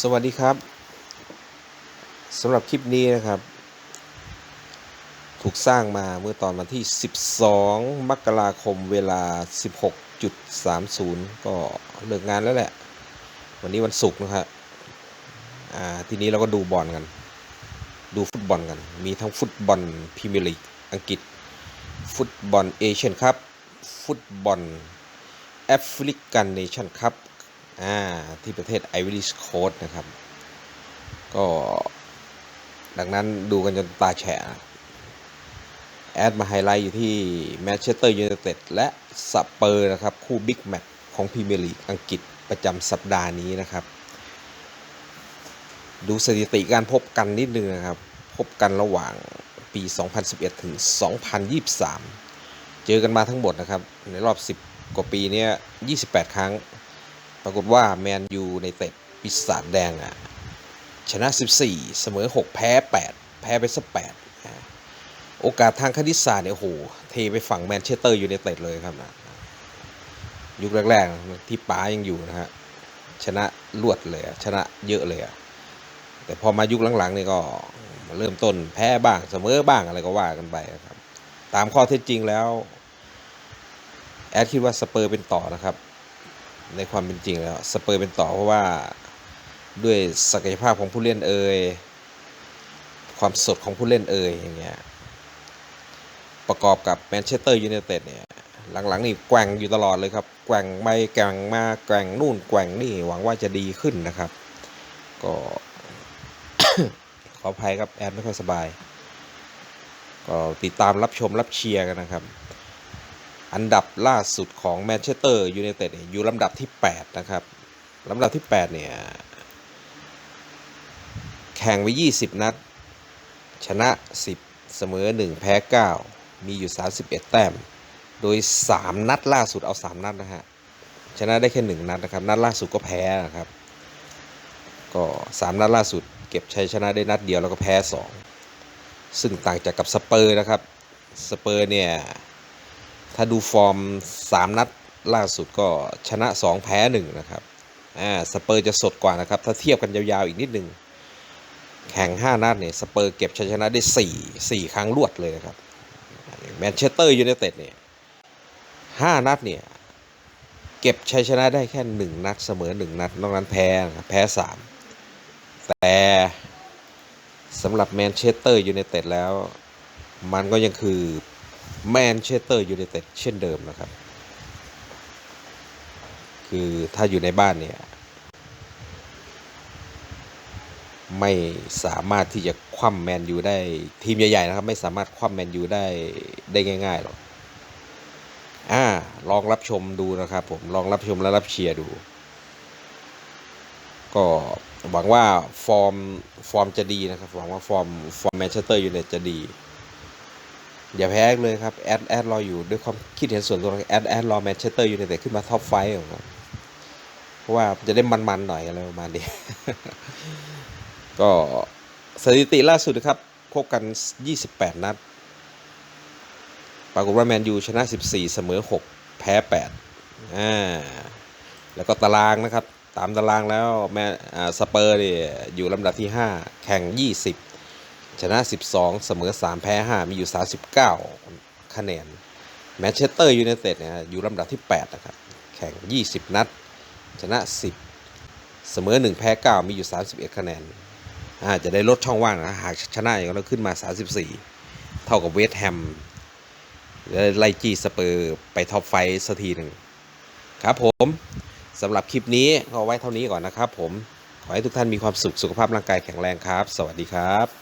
สวัสดีครับสำหรับคลิปนี้นะครับ ถูกสร้างมาเมื่อตอนวันที่ 12 มกราคมเวลา 16.30 ก็เลิกงานแล้วแหละ วันนี้วันศุกร์นะครับทีนี้เราก็ดูบอลกัน ดูฟุตบอลกัน มีทั้งฟุตบอลพรีเมียร์ลีกอังกฤษ ฟุตบอลเอเชียนคัพฟุตบอลแอฟริกันเนชั่นคัพ อ่าที่ประเทศไอวอรี่โคสนะครับ ก็ดังนั้นดูกันจนตาแฉะแอดมาไฮไลท์อยู่ที่แมนเชสเตอร์ยูไนเต็ดและสเปอร์นะครับ คู่บิ๊กแมตช์ของพรีเมียร์ลีกอังกฤษประจำสัปดาห์นี้นะครับ ดูสถิติการพบกันนิดนึงนะครับ พบกันระหว่างปี 2011 ถึง 2023 เจอกันมาทั้งหมดนะครับ ในรอบ 10 กว่าปีเนี้ย28 ครั้ง ปรากฏว่าแมนยูในเต็ดปีศาจแดงอะชนะ 14 เสมอ 6 แพ้ 8 แพ้ไปสัก8โอกาสทางคณิตศาสตร์เนี่ยโหเทไปฝั่งแมนเชสเตอร์ยูไนเต็ดเลยครับนะยุคแรกๆที่ป๋ายังอยู่นะฮะชนะรวดเลยชนะเยอะเลยแต่พอมายุคหลังๆนี่ก็เริ่มต้นแพ้บ้างเสมอบ้างอะไรก็ว่ากันไปนะครับ ตามข้อเท็จจริงแล้ว แอดคิดว่าสเปอร์เป็นต่อนะครับ ในความเป็นจริงแล้วสเปอร์เป็นต่อเพราะว่าด้วยศักยภาพของผู้เล่นเอ่ยความสดของผู้เล่นเอ่ยอย่างเงี้ยประกอบกับแมนเชสเตอร์ยูไนเต็ดเนี่ยหลังๆนี่แกว่งอยู่ตลอดเลยครับแกว่งไปแกว่งมาแกว่งนู่นแกว่งนี่หวังว่าจะดีขึ้นนะครับ ก็ขออภัยครับแอดไม่ค่อยสบาย ก็ติดตามรับชมรับเชียร์กันนะครับ อันดับล่าสุดของแมนเชสเตอร์ยูไนเต็ดอยู่ลำดับที่ 8 นะครับลำดับที่ 8 เนี่ย แข่งไป 20 นัด ชนะ 10 เสมอ 1 แพ้ 9 มีอยู่ 31 แต้ม โดย 3 นัดล่าสุดเอา 3 นัดนะฮะ ชนะได้แค่ 1 นัดนะครับ นัดล่าสุดก็แพ้นะครับ ก็ 3 นัดล่าสุด เก็บชัยชนะได้นัดเดียวแล้วก็แพ้ 2 ซึ่งต่างจากกับสเปอร์นะครับ สเปอร์เนี่ย ถ้าดูฟอร์ม 3 นัดล่าสุดก็ชนะ 2 แพ้ 1 นะครับอ่าสเปอร์จะสดกว่านะครับ ถ้าเทียบกันยาวๆอีกนิดนึงแข่ง 5 นัดเนี่ยสเปอร์เก็บชัยชนะได้ 4 4 ครั้งรวดเลยนะครับแมนเชสเตอร์ยูไนเต็ดเนี่ย5นัดเนี่ยเก็บชัยชนะได้แค่ 1 นัดเสมอ 1 นัด นอกนั้นแพ้นะครับแพ้ 3 แต่สำหรับแมนเชสเตอร์ยูไนเต็ดแล้ว มันก็ยังคือ แมนเชสเตอร์ยูไนเต็ดเช่นเดิมนะครับ คือถ้าอยู่ในบ้านเนี่ย ไม่สามารถที่จะคว่ำแมนยูได้ทีมใหญ่ๆนะครับ ไม่สามารถคว่ำแมนยูได้ได้ง่ายๆหรอกอ่าลองรับชมดูนะครับผมลองรับชมและรับเชียร์ดู ก็หวังว่าฟอร์มฟอร์มจะดีนะครับหวังว่าฟอร์มฟอร์มแมนเชสเตอร์ยูไนเต็ดจะดี อย่าแพ้เลยครับ แอดแอดรออยู่ด้วยความคิดเห็นส่วนตัวแอดแอดรอแมนเชสเตอร์อยูไนเต็ดขึ้นมาท็อปไฟว์ครับเพราะว่าจะได้มันๆหน่อยอะไรประมาณนี้ ก็สถิติล่าสุดนะครับพบกัน 28 นัด ปรากฏว่าแมนยูชนะ 14 เสมอ 6 แพ้ 8 อ่า แล้วก็ตารางนะครับ ตามตารางแล้วแมนอ่าสเปอร์เนี่ยอยู่ลำดับที่ 5 แข่ง 20 ชนะ 12 เสมอ 3 แพ้ 5 มีอยู่ 39 คะแนน แมนเชสเตอร์ยูไนเต็ดเนี่ยอยู่ลำดับที่ 8 นะครับ แข่ง 20 นัด ชนะ 10 เสมอ 1 แพ้ 9 มีอยู่ 31 คะแนนอาจะได้ลดช่องว่างนะ หากชนะอย่างนั้นขึ้นมา 34 เท่ากับเวสต์แฮมไล่จี้สเปอร์ไปท็อปไฟสักทีหนึ่งครับผมสำหรับคลิปนี้ก็ไว้เท่านี้ก่อนนะครับผม ขอให้ทุกท่านมีความสุขสุขภาพร่างกายแข็งแรงครับ สวัสดีครับ